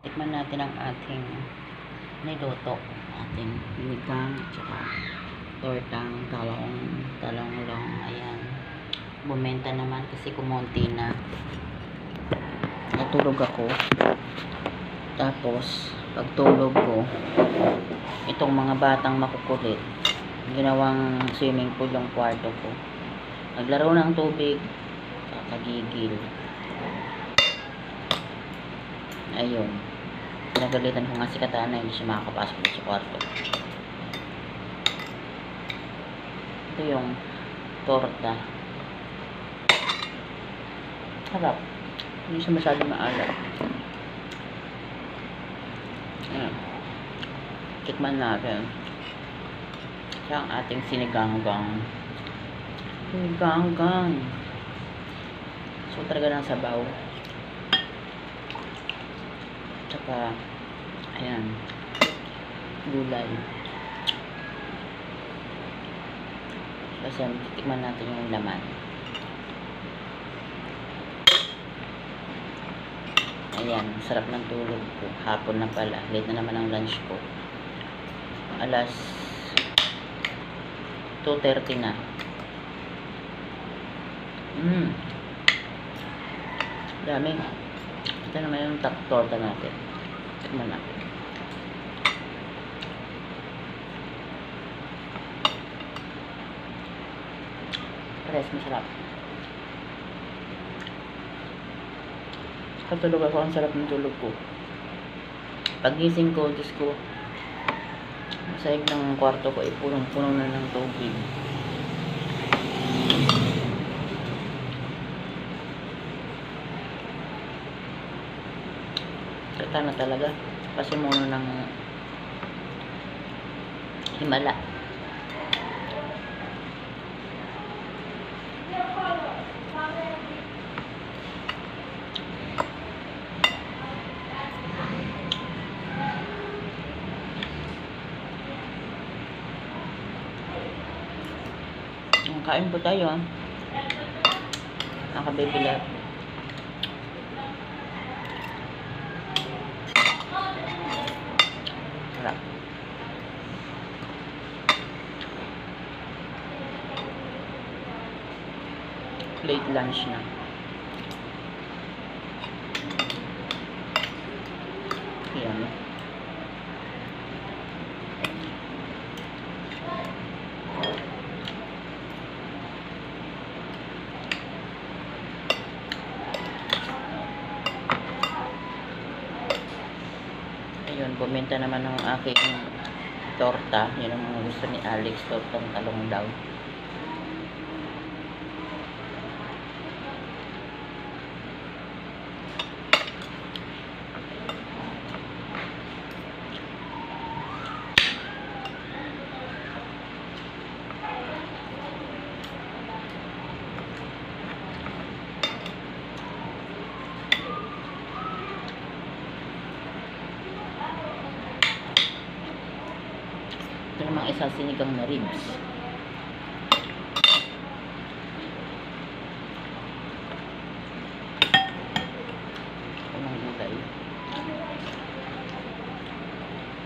Tikman natin ang ating niluto. Ating pinigang, tsaka tortang talong, talong long. Ayan. Bumenta naman kasi kumonti na. Natulog ako. Tapos, pagtulog ko, itong mga batang makukulit, ginawang swimming pool yung kwarto ko. Naglaro ng tubig, kakagigil. Ayun. Pinagalitan ko nga si Katana, hindi siya makakapasok dito sa kwarto. Ito yung torta. Harap. Hindi siya masyado maalat. Ayan. Tikman natin. Siya ang ating siniganggang. Siniganggang. So, talaga ng sabaw. Tsaka, ayan, gulay. Kasi, tikman natin yung laman. Ayan, sarap ng tulog ko. Hapon na pala. Late na naman ang lunch ko. Alas 2.30 na. Mmm. Dami. Ito naman yung top torta natin. Tikman natin. Pares masarap. Katulog ako, ang sarap ng tulog ko. Pagising ko, Diyos ko, masayag ng kwarto ko, eh, punong-puno na ng tubig. Trata na talaga. Kasi muna ng himala. Kain po tayo. ah. Nakabibila. Late lunch na. Yan. Ayun, bumenta naman ng aking torta. Yun ang gusto ni Alex, tortang talong daw. Ito namang isa sinigang na ribs.